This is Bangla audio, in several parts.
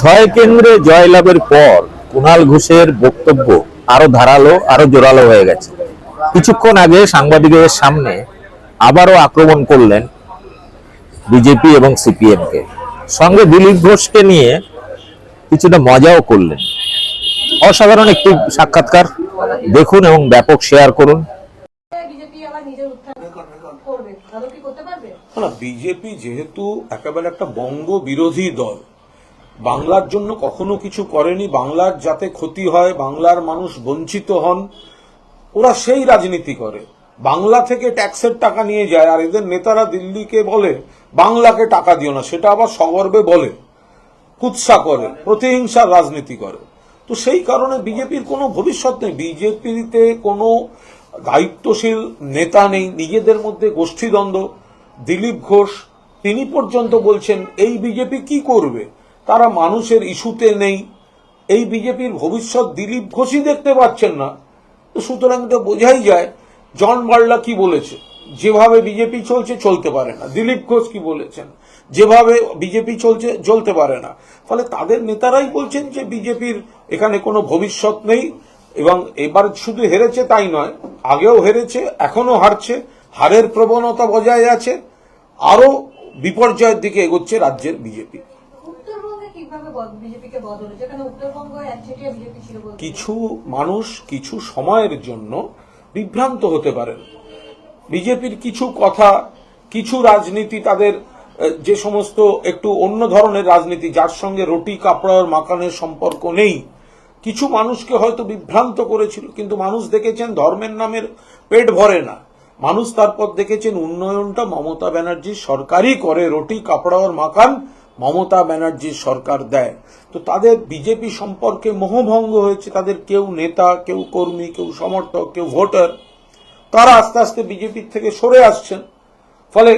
ছয় কেন্দ্রে জয়লাভের পর কুণাল ঘোষের বক্তব্য আরও ধারালো, আরও জোরালো হয়ে গেছে। কিছুক্ষণ আগে সাংবাদিকদের সামনে আবারও আক্রমণ করলেন বিজেপি এবং সিপিএম কে সঙ্গে দিলীপ ঘোষকে নিয়ে কিছুটা মজাও করলেন। অসাধারণ একটি সাক্ষাৎকার। দেখুন এবং ব্যাপক শেয়ার করুন। বিজেপি যেহেতু একেবারে একটা বঙ্গ বিরোধী দল বাংলার জন্য কখনো কিছু করেনি। বাংলার যাতে ক্ষতি হয়, বাংলার মানুষ বঞ্চিত হন, ওরা সেই রাজনীতি করে। বাংলা থেকে ট্যাক্সের টাকা নিয়ে যায়, আর এদের নেতারা দিল্লিকে বলে, বাংলাকে টাকা দিও না, সেটা আবার সগর্বে বলে, কুৎসা করে, প্রতিহিংসার রাজনীতি করে। তো সেই কারণে বিজেপির কোনো ভবিষ্যৎ নেই। বিজেপিতে কোনো দায়িত্বশীল নেতা নেই। নিজেদের মধ্যে গোষ্ঠীদ্বন্দ্ব। দিলীপ ঘোষ, তিনি পর্যন্ত বলছেন, এই বিজেপি কি করবে? তারা মানুষের ইস্যুতে নেই। এই বিজেপির ভবিষ্যৎ দিলীপ ঘোষই দেখতে পাচ্ছেন না। সুতরাং এটা বোঝাই যায় জন বার্লা কি বলেছে। যেভাবে বিজেপি চলছে, চলতে পারে না। দিলীপ ঘোষ কি বলেছেন? যেভাবে বিজেপি চলছে, চলতে পারে না। ফলে তাদের নেতারাই বলছেন যে বিজেপির এখানে কোনো ভবিষ্যৎ নেই এবং এবার শুধু হেরেছে তাই নয়, আগেও হেরেছে এখনও হারছে, হারের প্রবণতা বজায় আছে আরও বিপর্যয়ের দিকে এগোচ্ছে রাজ্যের বিজেপি। কিছু মানুষ কিছু সময়ের জন্য বিভ্রান্ত হতে পারেন বিজেপির কিছু কথা, কিছু রাজনীতি তাদের যে সমস্ত একটু অন্য ধরনের রাজনীতি, যার সঙ্গে রুটি, কাপড়ার মাকানের সম্পর্ক নেই। কিছু মানুষকে হয়তো বিভ্রান্ত করেছিল, কিন্তু মানুষ দেখেছেন ধর্মের নামের পেট ভরে না। মানুষ তারপর দেখেছেন উন্নয়নটা মমতা ব্যানার্জি সরকারই করে, রুটি কাপড়ার মাকান মমতা ব্যানার্জির সরকার দেয়। তো তাদের বিজেপি সম্পর্কে মোহভঙ্গ হয়েছে। তাদের কেউ নেতা, কেউ কর্মী, কেউ সমর্থক, কেউ ভোটার, তারা আস্তে আস্তে বিজেপির থেকে সরে আসছেন। ফলে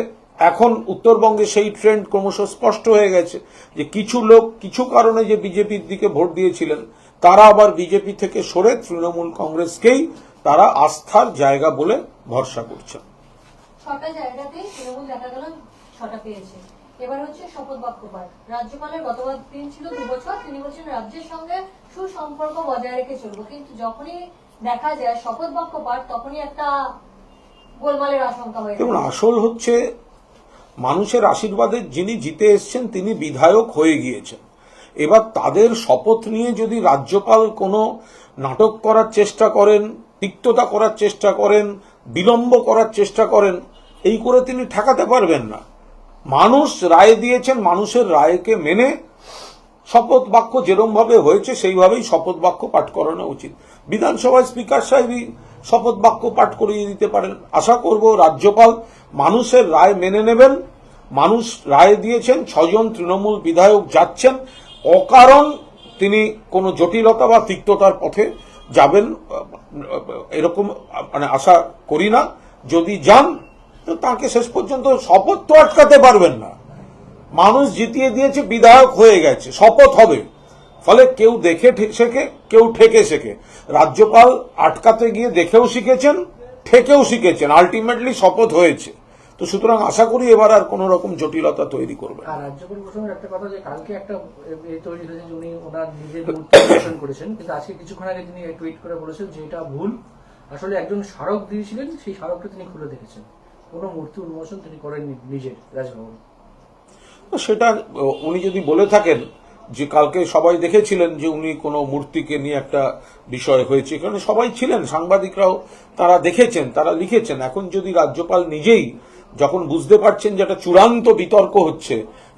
এখন উত্তরবঙ্গে সেই ট্রেন্ড ক্রমশ স্পষ্ট হয়ে গেছে যে কিছু লোক কিছু কারণে যে বিজেপির দিকে ভোট দিয়েছিলেন, তারা আবার বিজেপি থেকে সরে তৃণমূল কংগ্রেসকেই তারা আস্থার জায়গা বলে ভরসা করছেন। ছটা জায়গাতে তৃণমূল দেখা গেল ছটা পেয়েছে। এবার হচ্ছে শপথ বাক্য পাঠ রাজ্যপালের গতবার দিন ছিল দু বছর তিনি বলছেন রাজ্যের সঙ্গে সুসম্পর্ক বজায় রেখে চলবো। কিন্তু যখনই দেখা যায় শপথ বাক্য পাঠ তখনই একটা গোলমালের আশঙ্কা হয়ে দেখুন আসল হচ্ছে মানুষের আশীর্বাদে যিনি জিতে এসছেন তিনি বিধায়ক হয়ে গিয়েছেন। এবার তাদের শপথ নিয়ে যদি রাজ্যপাল কোনো নাটক করার চেষ্টা করেন তিক্ততা করার চেষ্টা করেন বিলম্ব করার চেষ্টা করেন এই করে তিনি ঠেকাতে পারবেন না। মানুষ রায় দিয়েছেন, মানুষের রায়কে মেনে শপথ বাক্য যেরম ভাবে হয়েছে, সেইভাবেই শপথ বাক্য পাঠ করানো উচিত। বিধানসভায় স্পিকার সাহেবই শপথ বাক্য পাঠ করিয়ে দিতে পারেন। আশা করব রাজ্যপাল মানুষের রায় মেনে নেবেন। মানুষ রায় দিয়েছেন, ছজন তৃণমূল বিধায়ক যাচ্ছেন। অকারণ তিনি কোনো জটিলতা বা তিক্ততার পথে যাবেন, এরকম মানে আশা করি না। যদি যান তাকে শেষ পর্যন্ত শপথ তো আটকাতে পারবেন না। মানুষ জিতিয়ে দিয়েছে, বিধায়ক হয়ে গেছে, শপথ হবে। ফলে কেউ দেখে শেখে, কেউ ঠেকে শেখে। রাজ্যপাল আটকাতে গিয়ে দেখেও শিখেছেন, ঠেকেও শিখেছেন, আলটিমেটলি শপথ হয়েছে। তো সুতরাং আশা করি এবার আর কোন রকম জটিলতা তৈরি করবে একটা কথা যে একটা ওনার আজকে কিছুক্ষণ আগে তিনি করে বলেছেন ভুল। আসলে একজন স্মারক দিয়েছিলেন, সেই স্মারকটা তিনি খুলে দেখেছেন। কোনো মূর্তি উন্মোচন তিনি করেননি রাজভবন। সেটা উনি যদি বলে থাকেন যে কালকে সবাই দেখেছিলেন যে উনি কোনো মূর্তিকে নিয়ে একটা বিষয় হয়েছে, কারণ সবাই ছিলেন, সাংবাদিকরাও তারা দেখেছেন, তারা লিখেছেন। এখন যদি রাজ্যপাল নিজেই যখন বুঝতে পারছেন যে একটা চূড়ান্ত বিতর্ক হচ্ছে,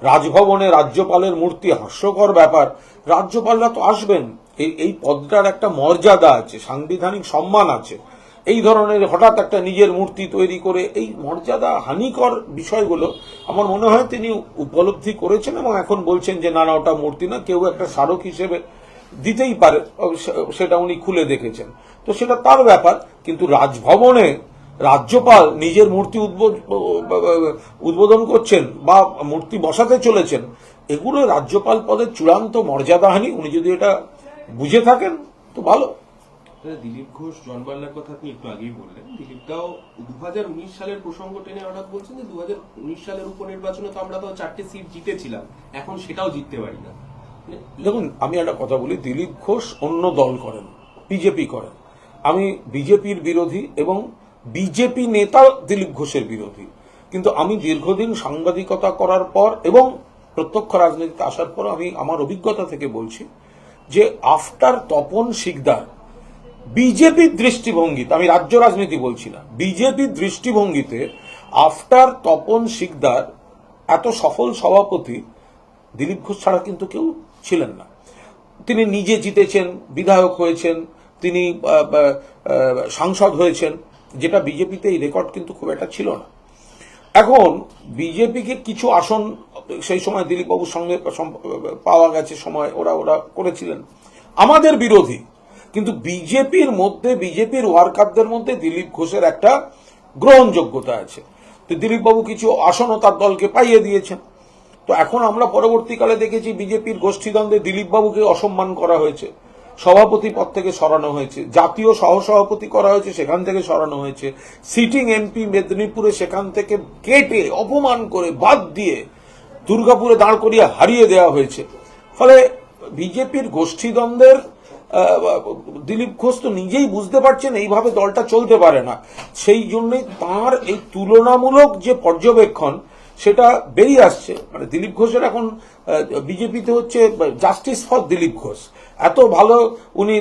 রাজভবনে রাজ্যপালের মূর্তি হাস্যকর ব্যাপার, রাজ্যপালরা তো আসবেন। এই এই পদটার একটা মর্যাদা আছে, সাংবিধানিক সম্মান আছে। এই ধরনের হঠাৎ একটা নিজের মূর্তি তৈরি করে এই মর্যাদা হানিকর বিষয়গুলো আমার মনে হয় তিনি উপলব্ধি করেছেন এবং এখন বলছেন যে, না না, ওটা মূর্তি না, কেউ একটা স্মারক হিসেবে দিতেই পারে। সেটা উনি খুলে দেখেছেন। তো সেটা তার ব্যাপার, কিন্তু রাজভবনে রাজ্যপাল নিজের মূর্তি উদ্বো- উদ্বোধন করছেন বা মূর্তি বসাতে চলেছেন, এগুলো রাজ্যপাল পদের চূড়ান্ত মর্যাদাহানি। উনি যদি এটা বুঝে থাকেন, তো ভালো। দিলীপ ঘোষ জনবাল্লার কথা আপনি একটু আগেই বললেন। দিলীপটাও দু হাজার উনিশ সালের প্রসঙ্গ টেনে হঠাৎ বলছেন যে দু হাজার উনিশ সালের উপনির্বাচনে তো আমরা তো চারটে সিট জিতেছিলাম। এখন সেটাও জিততে পারি না। দেখুন, আমি একটা কথা বলি, দিলীপ ঘোষ অন্য দল করেন, বিজেপি করেন। আমি বিজেপির বিরোধী এবং বিজেপি নেতা দিলীপ ঘোষের বিরোধী। কিন্তু আমি দীর্ঘদিন সাংবাদিকতা করার পর এবং প্রত্যক্ষ রাজনীতিতে আসার পর আমি আমার অভিজ্ঞতা থেকে বলছি যে আফটার তপন শিকদার বিজেপির দৃষ্টিভঙ্গিতে, আমি রাজ্য রাজনীতি বলছি না বিজেপির দৃষ্টিভঙ্গিতে আফটার তপন শিকদার এত সফল সভাপতি দিলীপ ঘোষ ছাড়া কিন্তু কেউ ছিলেন না। তিনি নিজে জিতেছেন, বিধায়ক হয়েছেন, তিনি সাংসদ হয়েছেন, যেটা বিজেপিতে এই রেকর্ড কিন্তু খুব একটা ছিল না। এখন বিজেপিকে কিছু আসন, সেই সময় দিলীপবাবুর সঙ্গে পাওয়া গেছে সময়, ওরা ওরা করেছিলেন। আমাদের বিরোধী কিন্তু বিজেপির মধ্যে, বিজেপির ওয়ার্কারদের মধ্যে দিলীপ ঘোষের একটা গ্রহণযোগ্যতা আছে। তো দিলীপবাবু কিছু আসনও তার দলকে পাইয়ে দিয়েছেন। তো এখন আমরা পরবর্তীকালে দেখেছি বিজেপির গোষ্ঠীদ্বন্দ্বে দিলীপবাবুকে অসম্মান করা হয়েছে। সভাপতি পদ থেকে সরানো হয়েছে। জাতীয় সহসভাপতি করা হয়েছে, সেখান থেকে সরানো হয়েছে। সিটিং এমপি মেদিনীপুরে সেখান থেকে কেটে, অপমান করে, বাদ দিয়ে দুর্গাপুরে দাঁড় করিয়ে হারিয়ে দেওয়া হয়েছে। ফলে বিজেপির গোষ্ঠীদ্বন্দ্বের দিলীপ ঘোষ তো নিজেই বুঝতে পারছেন এইভাবে দলটা চলতে পারে না। সেই জন্যই তার এই তুলনামূলক যে পর্যবেক্ষণ, সেটা বেরিয়ে আসছে। মানে দিলীপ ঘোষের এখন বিজেপিতে হচ্ছে জাস্টিস ফর দিলীপ ঘোষ। এত ভালো উনি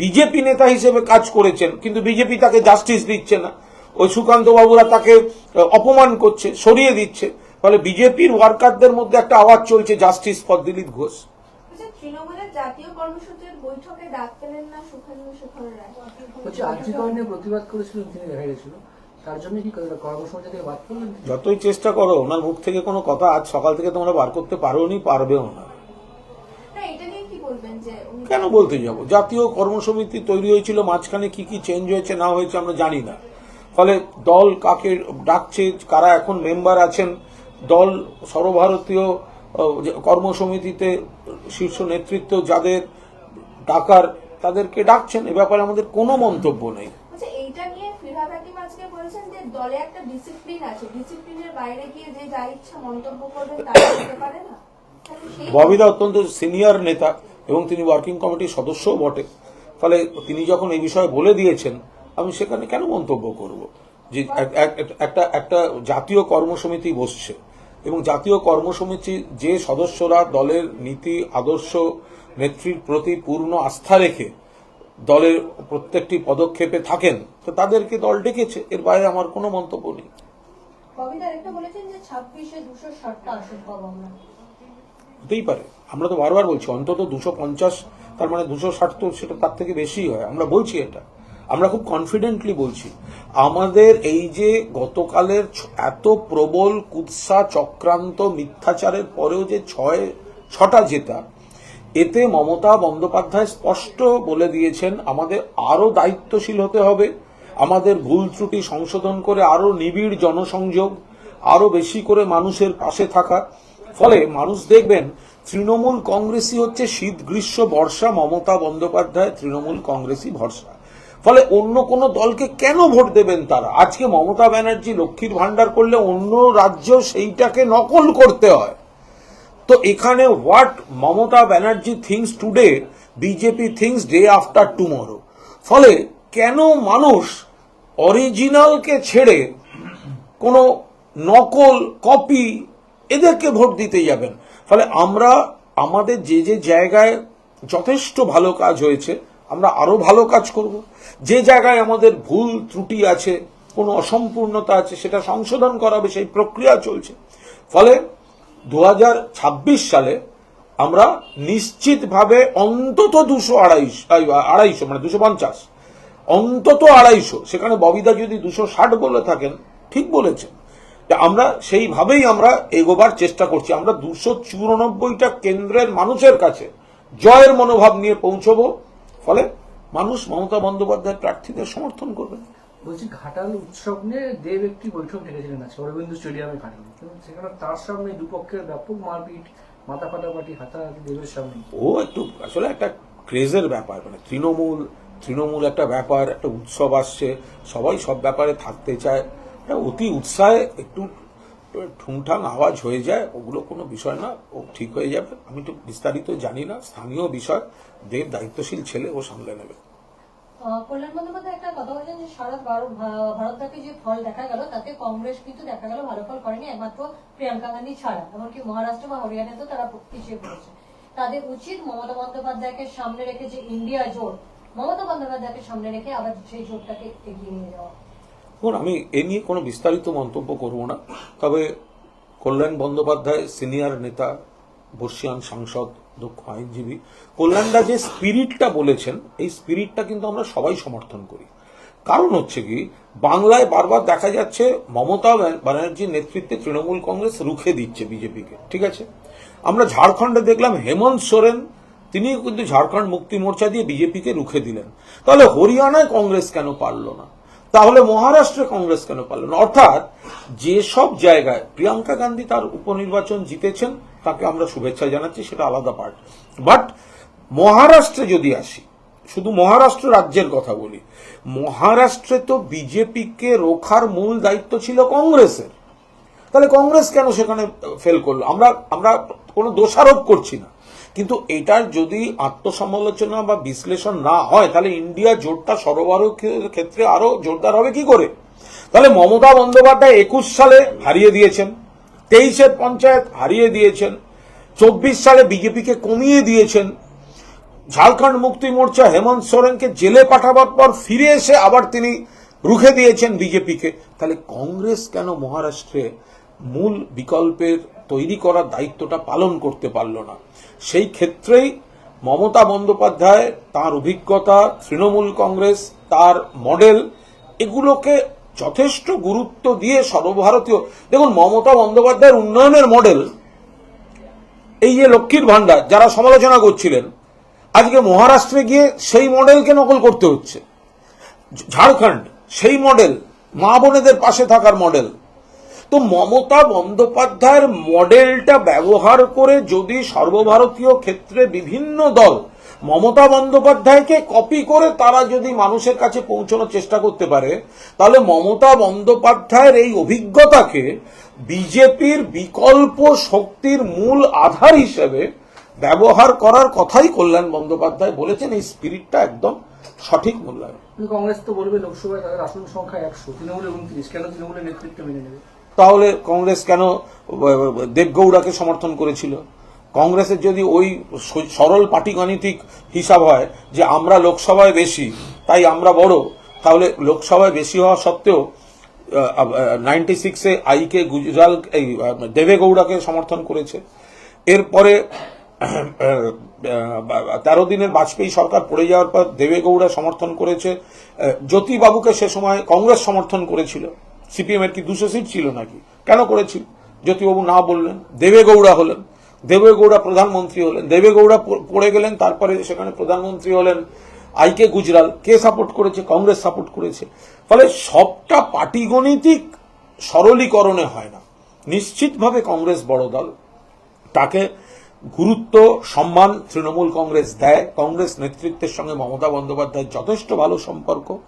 বিজেপি নেতা হিসেবে কাজ করেছেন, কিন্তু বিজেপি তাকে জাস্টিস দিচ্ছে না। ওই সুকান্ত বাবুরা তাকে অপমান করছে, সরিয়ে দিচ্ছে। ফলে বিজেপির ওয়ার্কারদের মধ্যে একটা আওয়াজ চলছে জাস্টিস ফর দিলীপ ঘোষ। তৃণমূলের জাতীয় কর্মসূচির বৈঠকে ডাক পেলেন না সুখেন্দু শেখর রায়। বলছি আর্থিকরণ নিয়ে প্রতিবাদ করেছিলেন তিনি দেখা গেছিল। তার জন্য কি কর্মসূচি থেকে বাদ করলেন যতই চেষ্টা করো ওনার মুখ থেকে কোনো কথা আজ সকাল থেকে তোমরা বার করতে পারো নি পারবেও না। না এটা নিয়ে কি বলবেন যে উনি কেন বলতে যাব? জাতীয় কর্মসমিতি তৈরি হয়েছিল মাঝখানে কি কি চেঞ্জ হয়েছে না হয়েছে আমরা জানি না। ফলে দল কাকে ডাকছে কারা এখন মেম্বার আছেন দল সর্বভারতীয় কর্মসমিতিতে শীর্ষ নেতৃত্ব যাদের ডাকার তাদেরকে ডাকছেন এ ব্যাপারে আমাদের কোনো মন্তব্য নেই। বলছে এইটা নিয়ে ফিরহাদ হাকিম আজকে বলেছেন যে দলে একটা ডিসিপ্লিন আছে ডিসিপ্লিনের বাইরে গিয়ে যে যা ইচ্ছা মন্তব্য করবে তা হতে পারে না। ববিদা অত্যন্ত সিনিয়র নেতা এবং তিনি ওয়ার্কিং কমিটির সদস্যও বটে। ফলে তিনি যখন এই বিষয়ে বলে দিয়েছেন আমি সেখানে কেন মন্তব্য করব? যে এক- এক- এক- একটা একটা জাতীয় কর্মসমিতি বসছে। এবং জাতীয় কর্মসমিতি যে সদস্যরা দলের নীতি আদর্শ নেত্রীর প্রতি পূর্ণ আস্থা রেখে দলের প্রত্যেকটি পদক্ষেপে থাকেন তো তাদেরকে দল ডেকেছে। এর বাইরে আমার কোনো মন্তব্য নেই। হতেই পারে। আমরা তো বারবার বলছি অন্তত দুশো পঞ্চাশ তার মানে দুশো ষাট তো সেটা তার থেকে বেশি হয়। আমরা বলছি এটা। আমরা খুব কনফিডেন্টলি বলছি। আমাদের এই যে গতকালের এত প্রবল কুৎসা চক্রান্ত মিথ্যাচারের পরেও যে ছয়, ছটা জেতা, এতে মমতা বন্দ্যোপাধ্যায় স্পষ্ট বলে দিয়েছেন, আমাদের আরও দায়িত্বশীল হতে হবে, আমাদের ভুল ত্রুটি সংশোধন করে আরও নিবিড় জনসংযোগ আরও বেশি করে মানুষের পাশে থাকা। ফলে মানুষ দেখবেন, তৃণমূল কংগ্রেসই হচ্ছে শীত গ্রীষ্ম বর্ষা, মমতা বন্দ্যোপাধ্যায় তৃণমূল কংগ্রেসই ভরসা। ফলে অন্য কোন দলকে কেন ভোট দেবেন তারা? আজকে মমতা ব্যানার্জি লক্ষ্মীর ভান্ডার করলে অন্য রাজ্য সেইটাকে নকল করতে হয়। তো এখানে what Mamata Banerjee thinks today BJP thinks day after tomorrow ফলে কেন মানুষ অরিজিনালকে ছেড়ে কোনো নকল কপি এদেরকে ভোট দিতে যাবেন? ফলে আমরা, আমাদের যে যে জায়গায় যথেষ্ট ভালো কাজ হয়েছে, আমরা আরও ভালো কাজ করব। যে জায়গায় আমাদের ভুল ত্রুটি আছে, কোনো অসম্পূর্ণতা আছে, সেটা সংশোধন করা হবে, সেই প্রক্রিয়া চলছে। ফলে দু হাজার ছাব্বিশ সালে আমরা নিশ্চিতভাবে অন্তত দুশো আড়াইশো আড়াইশো মানে দুশো পঞ্চাশ, অন্তত আড়াইশো, সেখানে ববিদা যদি দুশো ষাট বলে থাকেন, ঠিক বলেছেন। আমরা সেইভাবেই আমরা এগোবার চেষ্টা করছি। আমরা দুশো চুরানব্বইটা কেন্দ্রের মানুষের কাছে জয়ের মনোভাব নিয়ে পৌঁছবো। ফলে মানুষ মমতা বন্দ্যোপাধ্যায় প্রার্থীদের সমর্থন করবেন বলছি ঘাটাল উৎসব নিয়ে দেব একটি বৈঠক ডেকেছিলেন আজকে অরবিন্দু স্টেডিয়ামে ঘাটাল সেখানে তার সামনে দুপক্ষের ব্যাপক মারপিট মাথা ফাটাফাটি হাতাহাতি দেবের সামনে। ও একটু আসলে একটা ক্রেজের ব্যাপার মানে তৃণমূল তৃণমূল একটা ব্যাপার একটা উৎসব আসছে সবাই সব ব্যাপারে থাকতে চায়। একটা অতি উৎসাহে একটু ঠুংঠাং আওয়াজ হয়ে যায়, ওগুলো কোনো বিষয় না, ও ঠিক হয়ে যাবে। আমি তো বিস্তারিত জানি না, স্থানীয় বিষয়। দেব দায়িত্বশীল ছেলে, ও সামলে নেবে। কল্যাণ একটা কথা বলছেন যে, সারা যে ফল দেখা তাতে কংগ্রেস কিন্তু দেখা গেল ভালো ফল করেনি, একমাত্র প্রিয়াঙ্কা গান্ধী ছাড়া। এমনকি মহারাষ্ট্র বা তারা তাদের উচিত মমতা বন্দ্যোপাধ্যায়কে সামনে রেখে যে ইন্ডিয়া জোট, মমতা বন্দ্যোপাধ্যায়কে সামনে রেখে আবার সেই জোটটাকে এগিয়ে নিয়ে যাওয়া। দেখুন আমি এ নিয়ে কোনো বিস্তারিত মন্তব্য করব না। তবে কল্যাণ বন্দ্যোপাধ্যায় সিনিয়র নেতা, বর্ষিয়ান সাংসদ, দক্ষ আইনজীবী, কল্যাণদা যে স্পিরিটটা বলেছেন, এই স্পিরিটটা কিন্তু আমরা সবাই সমর্থন করি। কারণ হচ্ছে কি, বাংলায় বারবার দেখা যাচ্ছে মমতা ব্যানার্জির নেতৃত্বে তৃণমূল কংগ্রেস রুখে দিচ্ছে বিজেপিকে, ঠিক আছে? আমরা ঝাড়খণ্ডে দেখলাম হেমন্ত সোরেন, তিনিও কিন্তু ঝাড়খণ্ড মুক্তি মোর্চা দিয়ে বিজেপিকে রুখে দিলেন। তাহলে হরিয়ানায় কংগ্রেস কেন পারল না? তাহলে মহারাষ্ট্রে কংগ্রেস কেন পারল না? অর্থাৎ যেসব জায়গায় প্রিয়াঙ্কা গান্ধী তার উপনির্বাচন জিতেছেন, তাকে আমরা শুভেচ্ছা জানাচ্ছি, সেটা আলাদা পার্ট বাট মহারাষ্ট্রে যদি আসি, শুধু মহারাষ্ট্র রাজ্যের কথা বলি, মহারাষ্ট্রে তো বিজেপিকে রোখার মূল দায়িত্ব ছিল কংগ্রেসের। তাহলে কংগ্রেস কেন সেখানে ফেল করল? আমরা আমরা কোনো দোষারোপ করছি না। কিন্তু এটার যদি আত্মসমালোচনা বা বিশ্লেষণ না হয়, তাহলে ইন্ডিয়া জোটটা সরবরাহ ক্ষেত্রে আরও জোরদার হবে কি করে? তাহলে মমতা বন্দ্যোপাধ্যায় একুশ সালে হারিয়ে দিয়েছেন তেইশের পঞ্চায়েত হারিয়ে দিয়েছেন, চব্বিশ সালে বিজেপিকে কমিয়ে দিয়েছেন, ঝাড়খণ্ড মুক্তি মোর্চা হেমন্ত সোরেনকে জেলে পাঠাবার পর ফিরে এসে আবার তিনি রুখে দিয়েছেন বিজেপিকে। তাহলে কংগ্রেস কেন মহারাষ্ট্রে মূল বিকল্পের তৈরি করার দায়িত্বটা পালন করতে পারল না? সেই ক্ষেত্রেই মমতা বন্দ্যোপাধ্যায়, তার অভিজ্ঞতা, তৃণমূল কংগ্রেস, তার মডেল, এগুলোকে যথেষ্ট গুরুত্ব দিয়ে সর্বভারতীয়, দেখুন মমতা বন্দ্যোপাধ্যায়ের উন্নয়নের মডেল, এই যে লক্ষ্মীর ভান্ডার যারা সমালোচনা করছিলেন, আজকে মহারাষ্ট্রে গিয়ে সেই মডেলকে নকল করতে হচ্ছে। ঝাড়খণ্ড, সেই মডেল, মা বোনেদের পাশে থাকার মডেল তো মমতা বন্দ্যোপাধ্যায়ের মডেলটা ব্যবহার করে যদি সর্বভারতীয় ক্ষেত্রে বিভিন্ন দল মমতা বন্দ্যোপাধ্যায়কে কপি করে তারা যদি মানুষের কাছে পৌঁছানোর চেষ্টা করতে পারে, তাহলে মমতা বন্দ্যোপাধ্যায়ের এই অভিজ্ঞতাকে বিজেপির বিকল্প শক্তির মূল আধার হিসেবে ব্যবহার করার কথাই কল্যাণ বন্দ্যোপাধ্যায় বলেছেন। এই স্পিরিটটা একদম সঠিক মূল্যায়ন। কংগ্রেস তো বলবে লোকসভায় তাদের আসন সংখ্যা একশো, তৃণমূলে উনত্রিশ কেন তৃণমূলের নেতৃত্ব মেনে নেবে? তাহলে কংগ্রেস কেন, দেবগৌড়াকে সমর্থন করেছিল? কংগ্রেসের যদি ওই সরল পাটিগণিতিক হিসাব হয় যে আমরা লোকসভায় বেশি, তাই আমরা বড়, তাহলে লোকসভায় বেশি হওয়া সত্ত্বেও নাইনটি সিক্সে আইকে গুজরাল, এই দেবেগৌড়াকে সমর্থন করেছে। এরপরে তেরো দিনের বাজপেয়ী সরকার পড়ে যাওয়ার পর দেবেগৌড়া সমর্থন করেছে। জ্যোতিবাবুকে সে সময় কংগ্রেস সমর্থন করেছিল। সিপিএম এর কি দুশো সিট ছিল নাকি? কেন করেছিল? জ্যোতিবাবু না বললেন, দেবেগৌড়া হলেন। দেবেগৌড়া প্রধানমন্ত্রী হলেন, দেবেগৌড়া পড়ে গেলেন, তারপরে সেখানে প্রধানমন্ত্রী হলেন আইকে গুজরাল। কে সাপোর্ট করেছে? কংগ্রেস সাপোর্ট করেছে। ফলে সবটা পাটিগণিতিক সরলীকরণে হয় না। নিশ্চিতভাবে কংগ্রেস বড় দল। তাকে গুরুত্ব, সম্মান তৃণমূল কংগ্রেস দেয়। কংগ্রেস নেতৃত্বের সঙ্গে মমতা বন্দ্যোপাধ্যায়ের যথেষ্ট ভালো সম্পর্ক।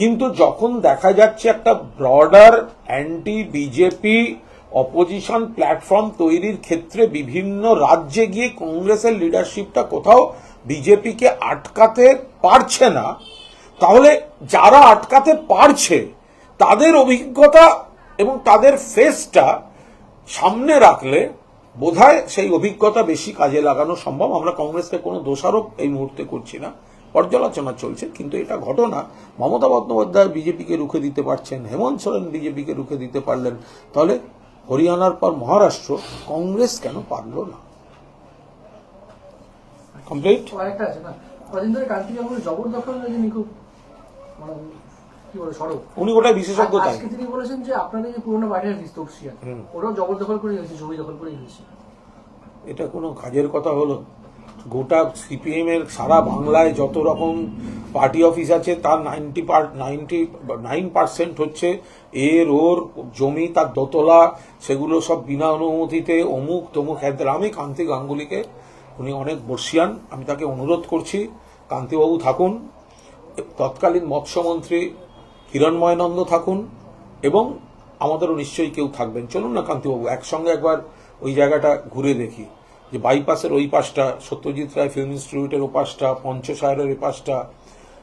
কিন্তু যখন দেখা যাচ্ছে একটা broader anti BJP opposition platform তৈরির ক্ষেত্রে বিভিন্ন রাজ্যে গিয়ে কংগ্রেসের লিডারশিপটা কোথাও বিজেপিকে আটকাতে পারছে না, তাহলে যারা আটকাতে পারছে, তাদের অভিজ্ঞতা এবং তাদের ফেসটা সামনে রাখলে বোধহয় সেই অভিজ্ঞতা বেশি কাজে লাগানো সম্ভব। আমরা কংগ্রেসকে কোনো দোষারোপ এই মুহূর্তে করছি না। পর্যালোচনা চলছে কিন্তু এটা ঘটনা মমতা বন্দ্যোপাধ্যায় বিজেপিকে রুখে দিতে পারছেন হেমন্ত সোরেন বিজেপিকে রুখে দিতে পারলেন। তাহলে হরিয়ানার পর মহারাষ্ট্র কংগ্রেস কেন পারল না? কমপ্লিট মানে কি বলে সড়ক উনি ওটাই বিশেষজ্ঞ তাই। তিনি বলেছেন যে আপনাদের যে পুরোনো হুম। ওরাও জবরদখল করে হয়েছে জমি দখল করে হয়েছে এটা কোনো কাজের কথা হলো? গোটা সিপিএম এর সারা বাংলায় যত রকম পার্টি অফিস আছে, তার নাইনটি নাইনটি নাইন পার্সেন্ট হচ্ছে এর, ওর, জমি, তার দোতলা, সেগুলো সব বিনা অনুমতিতে অমুক তমুক হ্যাঁ আমি কান্তি গাঙ্গুলিকে, উনি অনেক বর্ষিয়ান, আমি তাকে অনুরোধ করছি, কান্তিবাবু থাকুন, তৎকালীন মৎস্যমন্ত্রী হিরণময় নন্দ থাকুন, এবং আমাদেরও নিশ্চয়ই কেউ থাকবেন। চলুন না কান্তিবাবু, একসঙ্গে একবার ওই জায়গাটা ঘুরে দেখি। যে বাইপাসের ওই পাশটা, সত্যজিৎ রায় ফিল্ম ইনস্টিটিউটের ও পাশটা পঞ্চশায়ের এই পাশটা,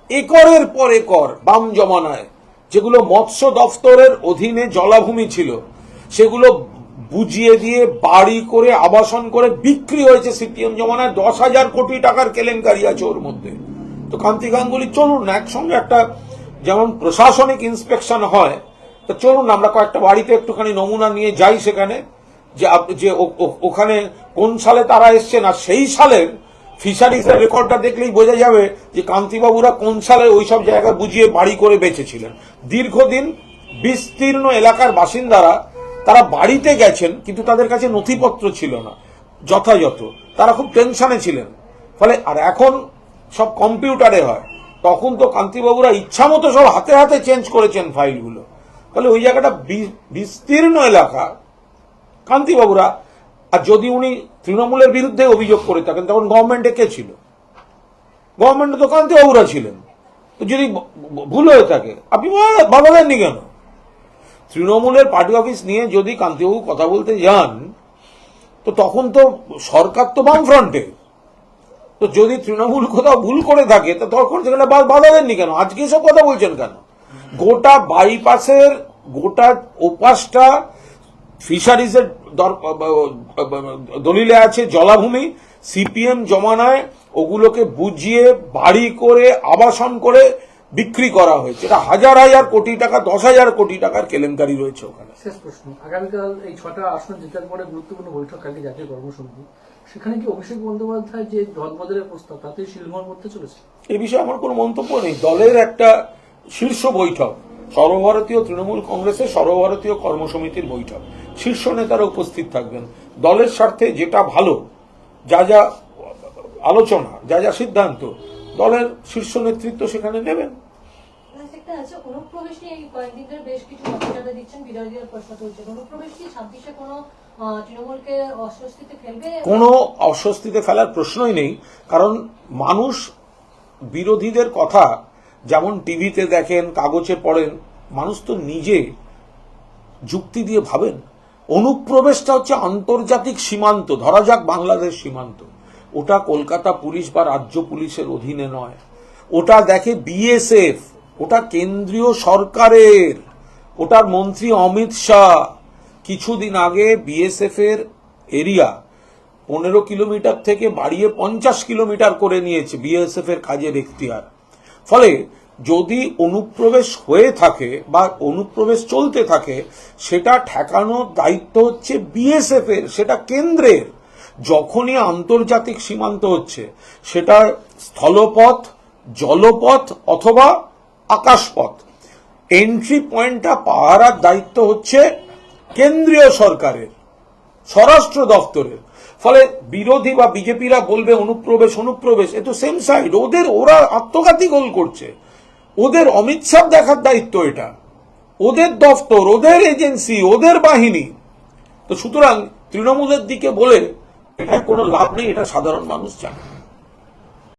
একরের পর একর বাম জমানায়, যেগুলো মৎস্য দফতরের অধীনে জলাভূমি ছিল, সেগুলো বুঝিয়ে দিয়ে বাড়ি করে, আবাসন করে বিক্রি হয়েছে সিপিএম জমানায় দশ হাজার কোটি টাকার কেলেঙ্কারি আছে ওর মধ্যে। তো কান্তি গাঙ্গুলি, চলুন না, একসঙ্গে একটা যেমন প্রশাসনিক ইন্সপেকশন হয়, তো চলুন আমরা কয়েকটা বাড়িতে একটুখানি নমুনা নিয়ে যাই সেখানে। যে যে ওখানে কোন সালে তারা এসছেন আর সেই সালের ফিশারিজের রেকর্ডটা দেখলেই বোঝা যাবে যে কান্তিবাবুরা কোন সালে ওইসব জায়গা বুঝিয়ে বাড়ি করে বেঁচেছিলেন। দীর্ঘদিন বিস্তীর্ণ এলাকার বাসিন্দারা তারা বাড়িতে গেছেন, কিন্তু তাদের কাছে নথিপত্র ছিল না, যথাযথ। তারা খুব টেনশনে ছিলেন। ফলে আর এখন সব কম্পিউটারে হয়। তখন তো কান্তিবাবুরা ইচ্ছা মতো সব হাতে হাতে চেঞ্জ করেছেন ফাইলগুলো। ফলে ওই জায়গাটা বিস্তীর্ণ এলাকা কান্তিবাবুরা আর যদি উনি তৃণমূলের বিরুদ্ধে অভিযোগ করে থাকেন, তখন গভর্নমেন্টে কে ছিল? গভর্নমেন্টে তো কান্তিবাবুরা ছিলেন। তো যদি ভুল হয়ে থাকে, আপনি বা- বাধা দেননি কেন? তৃণমূলের পার্টি অফিস নিয়ে যদি কান্তিবাবু কথা বলতে যান, তো তখন তো সরকার তো বাম ফ্রন্টে তো যদি তৃণমূল কোথাও ভুল করে থাকে, তো তখন সেখানে বাধা দেননি কেন? আজকে সব কথা বলছেন কেন? গোটা বাইপাসের গোটা ওপাশটা ফিশারিজের দলিলে আছে জলাভূমি সিপিএম জমানায় ওগুলোকে বুঝিয়ে বাড়ি করে আবাসন করে বিক্রি করা হয়েছে। এটা হাজার হাজার কোটি টাকা দশ হাজার কোটি টাকার কেলেঙ্কারি রয়েছে ওখানে। শেষ প্রশ্ন। আগামীকাল এই ছটা আসন জেতার পরে গুরুত্বপূর্ণ বৈঠক কালকে জাতীয় কর্মসমিতি। সেখানে কি অভিষেক বন্দ্যোপাধ্যায় যে রদবদলের প্রস্তাব তাতে শিলমোহর করতে চলেছে? এই বিষয়ে আমার কোনো মন্তব্য নেই। দলের একটা শীর্ষ বৈঠক সর্বভারতীয় তৃণমূল কংগ্রেসের সর্বভারতীয় কর্মসমিতির বৈঠক। শীর্ষ নেতারা উপস্থিত থাকবেন। দলের স্বার্থে যেটা ভালো যা যা আলোচনা যা যা সিদ্ধান্ত দলের শীর্ষ নেতৃত্ব সেখানে নেবেন। কোনো অস্বস্তিতে ফেলার প্রশ্নই নেই কারণ মানুষ বিরোধীদের কথা যেমন টিভিতে দেখেন কাগজে পড়েন মানুষ তো নিজে যুক্তি দিয়ে ভাবেন। অনুপ্রবেশটা হচ্ছে আন্তর্জাতিক সীমান্ত। ধরা যাক বাংলাদেশ সীমান্ত। ওটা কলকাতা পুলিশ বা রাজ্য পুলিশের অধীনে নয়। ওটা দেখে বিএসএফ, ওটা কেন্দ্রীয় সরকারের, ওটার মন্ত্রী অমিত শাহ। কিছুদিন আগে বিএসএফ এর এরিয়া পনেরো কিলোমিটার থেকে বাড়িয়ে পঞ্চাশ কিলোমিটার করে নিয়েছে বিএসএফ এর কাজের এখতিয়ার। ফলে যদি অনুপ্রবেশ হয়ে থাকে বা অনুপ্রবেশ চলতে থাকে, সেটা ঠেকানোর দায়িত্ব হচ্ছে বিএসএফ এর, সেটা কেন্দ্রের। যখনই আন্তর্জাতিক সীমান্ত হচ্ছে, সেটা স্থলপথ, জলপথ অথবা আকাশপথ। এন্ট্রি পয়েন্টটা পাহারার দায়িত্ব হচ্ছে কেন্দ্রীয় সরকারের, স্বরাষ্ট্র দপ্তরের ফলে বিরোধী বা বিজেপিরা বলবে অনুপ্রবেশ অনুপ্রবেশ, এ তো সেম সাইড ওদের, ওরা আত্মঘাতী গোল করছে। ওদের অমিত শাহ দেখার দায়িত্ব এটা। ওদের দফতর, ওদের এজেন্সি, ওদের বাহিনী। তো সুতরাং তৃণমূলের দিকে বলে এটা কোনো লাভ নেই, এটা সাধারণ মানুষ জানে।